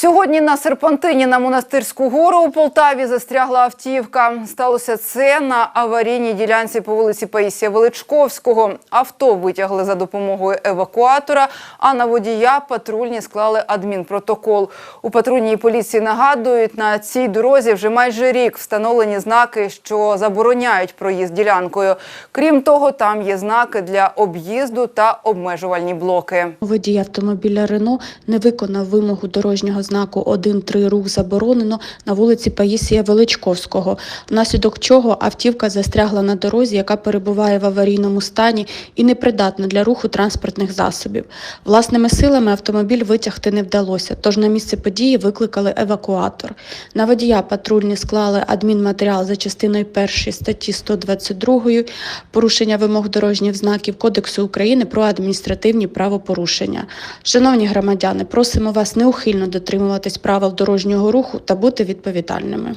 Сьогодні на серпантині на монастирську гору у Полтаві застрягла автівка. Сталося це на аварійній ділянці по вулиці Паїсія Величковського. Авто витягли за допомогою евакуатора, а на водія патрульні склали адмінпротокол. У патрульній поліції нагадують, на цій дорозі вже майже рік встановлені знаки, що забороняють проїзд ділянкою. Крім того, там є знаки для об'їзду та обмежувальні блоки. Водій автомобіля Рено не виконав вимогу дорожнього знаку 1.3 рух заборонено на вулиці Паїсія Величковського, внаслідок чого автівка застрягла на дорозі, яка перебуває в аварійному стані і непридатна для руху транспортних засобів. Власними силами автомобіль витягти не вдалося, тож на місце події викликали евакуатор. На водія патрульні склали адмінматеріал за частиною 1 статті 122 порушення вимог дорожніх знаків Кодексу України про адміністративні правопорушення. Шановні громадяни, просимо вас неухильно дотримуватись правил дорожнього руху та бути відповідальними.